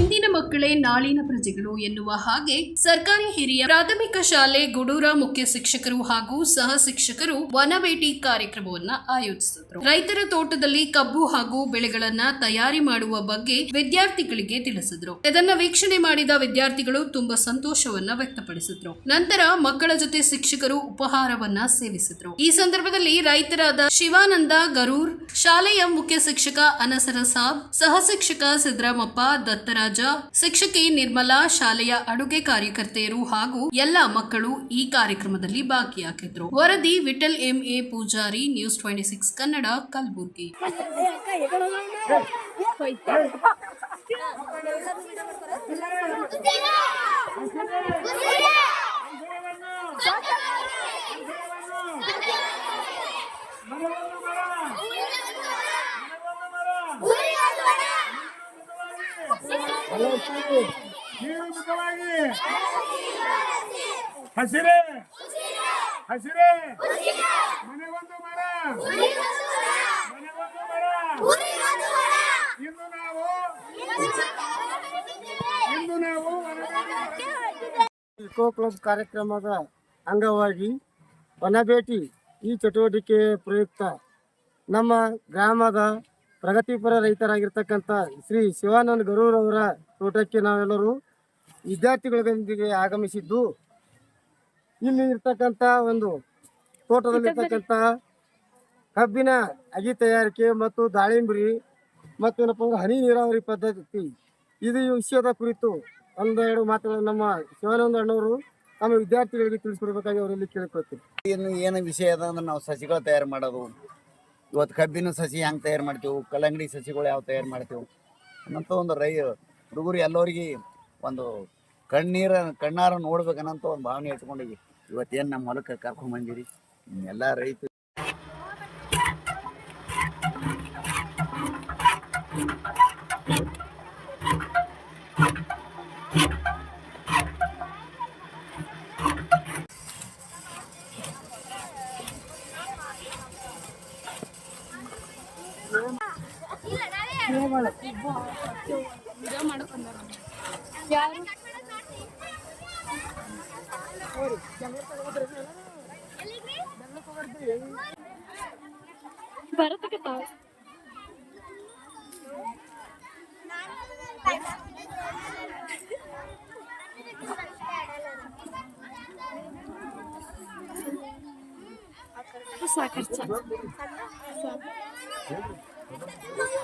ಇಂದಿನ ಮಕ್ಕಳೇ ನಾಳಿನ ಪ್ರಜೆಗಳು ಎನ್ನುವ ಹಾಗೆ ಸರ್ಕಾರಿ ಹಿರಿಯ ಪ್ರಾಥಮಿಕ ಶಾಲೆ ಗುಡೂರ ಮುಖ್ಯ ಶಿಕ್ಷಕರು ಹಾಗೂ ಸಹ ಶಿಕ್ಷಕರು ವನಭೇಟಿ ಕಾರ್ಯಕ್ರಮವನ್ನ ಆಯೋಜಿಸಿದರು. ರೈತರ ತೋಟದಲ್ಲಿ ಕಬ್ಬು ಹಾಗೂ ಬೆಳೆಗಳನ್ನ ತಯಾರಿ ಮಾಡುವ ಬಗ್ಗೆ ವಿದ್ಯಾರ್ಥಿಗಳಿಗೆ ತಿಳಿಸಿದ್ರು. ಇದನ್ನ ವೀಕ್ಷಣೆ ಮಾಡಿದ ವಿದ್ಯಾರ್ಥಿಗಳು ತುಂಬಾ ಸಂತೋಷವನ್ನ ವ್ಯಕ್ತಪಡಿಸಿದ್ರು. ನಂತರ ಮಕ್ಕಳ ಜೊತೆ ಶಿಕ್ಷಕರು ಉಪಹಾರವನ್ನ ಸೇವಿಸಿದ್ರು. ಈ ಸಂದರ್ಭದಲ್ಲಿ ರೈತರಾದ ಶಿವಾನಂದ ಗರೂರ್, ಶಾಲೆಯ ಮುಖ್ಯ ಶಿಕ್ಷಕ ಅನಸರ ಸಾಬ್ ಸಹ ಶಿಕ್ಷಕ ಸಿದ್ದರಾಮಪ್ಪ, ದತ್ತರಾಜ ಶಿಕ್ಷಕಿ ನಿರ್ಮಲಾ ಶಾಲೆಯ ಅಡುಗೆ ಕಾರ್ಯಕರ್ತೆಯರು ಹಾಗೂ ಎಲ್ಲ ಮಕ್ಕಳು ಈ ಕಾರ್ಯಕ್ರಮದಲ್ಲಿ ಭಾಗಿಯಾಗಿದ್ರು ವರದಿ Vithal M A Poojari, news twenty six Kannada, Kalaburagi. ಜೀವಮುಖವಾಗಿ ಹಸಿರೇ. ಹಸಿರೇ. ಮನೆಗೊಂದು ಮರ ಮನೆಗೊಂದು ಮರ. ಇಂದು ನಾವು ಇಂದು ನಾವು ಇಕೋ ಕ್ಲಬ್ ಕಾರ್ಯಕ್ರಮದ ಅಂಗವಾಗಿ ವನಭೇಟಿ ಈ ಚಟುವಟಿಕೆ ಪ್ರಯುಕ್ತ ನಮ್ಮ ಗ್ರಾಮದ ಪ್ರಗತಿಪರ ರೈತರಾಗಿರ್ತಕ್ಕಂಥ ಶ್ರೀ ಶಿವಾನಂದ ಗರೂರ್ ಅವರ ತೋಟಕ್ಕೆ ನಾವೆಲ್ಲರೂ ವಿದ್ಯಾರ್ಥಿಗಳೊಂದಿಗೆ ಆಗಮಿಸಿದ್ದು, ಇಲ್ಲಿ ಇರ್ತಕ್ಕಂಥ ಒಂದು ತೋಟದಲ್ಲಿರ್ತಕ್ಕಂಥ ಕಬ್ಬಿನ ಅಗಿ ತಯಾರಿಕೆ ಮತ್ತು ದಾಳಿಂಬ್ರಿ ಮತ್ತು ಏನಪ್ಪ ಅಂದ್ರೆ ಹನಿ ನೀರಾವರಿ ಪದ್ಧತಿ, ಇದು ವಿಷಯದ ಕುರಿತು ಒಂದೆರಡು ಮಾತುಗಳು ನಮ್ಮ ಶಿವಾನಂದ ಅಣ್ಣವರು ನಮ್ಮ ವಿದ್ಯಾರ್ಥಿಗಳಿಗೆ ತಿಳಿಸ್ಕೊಡ್ಬೇಕಾಗಿ ಅವರಲ್ಲಿ ಕೇಳ್ಕೊಳ್ತೀವಿ ಏನು ಏನು ವಿಷಯ ಅದ ಅಂದ್ರೆ ನಾವು ಸಸಿಗಳು ತಯಾರು ಮಾಡೋದು. ಇವತ್ತು ಕಬ್ಬಿನ ಸಸಿ ಹೆಂಗೆ ತಯಾರು ಮಾಡ್ತೀವಿ, ಕಲ್ಲಂಗಡಿ ಸಸಿಗಳು ಯಾವ ತಯಾರು ಮಾಡ್ತೀವಿ ಅನ್ನಂಥ ಒಂದು ರೈ, ಹುಡುಗರು ಎಲ್ಲರಿಗೆ ಒಂದು ಕಣ್ಣೀರ, ಕಣ್ಣಾರ ನೋಡ್ಬೇಕನ್ನಂತ ಒಂದು ಭಾವನೆ ಇಟ್ಕೊಂಡಿವಿ ಇವತ್ತೇನು ನಮ್ಮ ಹೊಲಕ್ಕೆ ಕರ್ಕೊಂಡ್ಬಂದಿರಿ ಎಲ್ಲ ರೈತ Sakar chat. Sakar chat. Sakar chat.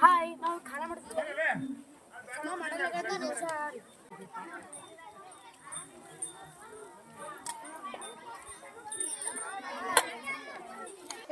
Hi ನಾವು ಖಾನ ಮಾಡ್ತೀವಿ.